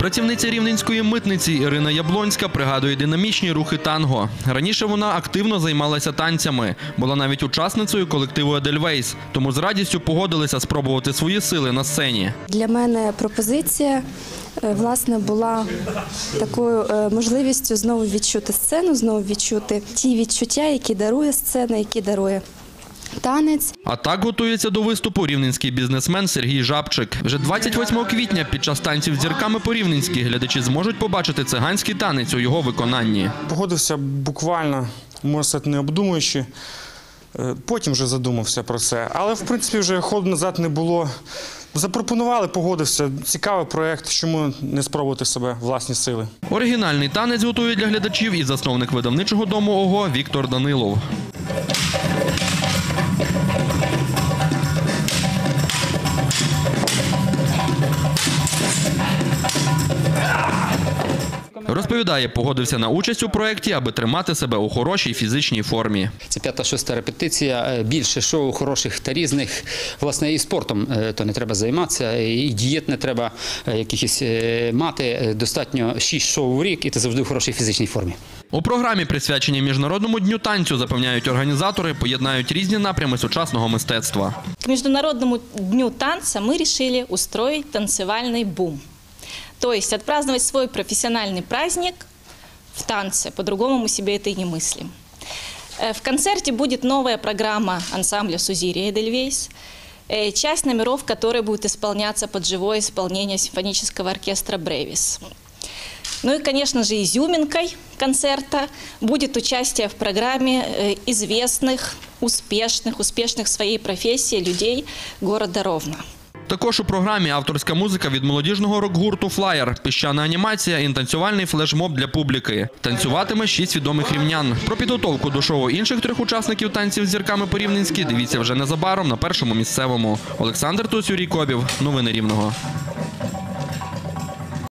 Працівниця рівненської митниці Ірина Яблонська пригадує динамічні рухи танго. Раніше вона активно займалася танцями, була навіть учасницею колективу Едельвейс, тому з радістю погодилися спробувати свої сили на сцені. Для мене пропозиція е, власне була такою е, можливістю знову відчути сцену, знову відчути ті відчуття, які дарує сцена, які дарує танець. А так готується до виступу рівненський бізнесмен Сергій Жабчик. Вже 28 квітня під час танців з зірками по рівненськи глядачі зможуть побачити циганський танець у його виконанні. Погодився буквально, можна сказати, не обдумуючи. Е, Потім вже задумався про це. Але в принципі вже ходу назад не було. Запропонували, погодився. Цікавий проєкт, чому не спробувати себе власні сили. Оригінальний танець готує для глядачів і засновник видавничого дому ОГО Віктор Данилов. Розповідає, погодився на участь у проєкті, аби тримати себе у хорошій фізичній формі. Це п'ята шоста репетиція. Е, Більше шоу хороших та різних. Власне, і спортом е, то не треба займатися, і дієт не треба е, якихось е, мати. Е, Достатньо 6 шоу в рік, і ти завжди в хорошій фізичній формі. У програмі, присвяченій міжнародному дню танцю, запевняють організатори, поєднають різні напрями сучасного мистецтва. К Международному дню танца мы решили устроить танцевальный бум. То есть отпраздновать свой профессиональный праздник в танце. По-другому мы себе это и не мыслим. Э, В концерте будет новая программа ансамбля Сузирия Эдельвейс, э, часть номеров которой будет исполняться под живое исполнение симфонического оркестра «Бревис». Ну и, конечно же, изюминкой концерта будет участие в программе э, известных, успешных, успешных в своей профессии людей города Ровно. Також у програмі авторська музика від молодіжного рок-гурту Флаєр, піщана анімація і танцювальний флешмоб для публіки. Танцюватиме шість відомих рівнян. Про підготовку до шоу інших трьох учасників танців з зірками порівненські дивіться вже незабаром на першому місцевому. Олександр Тус, Юрій Кобів. Новини Рівного.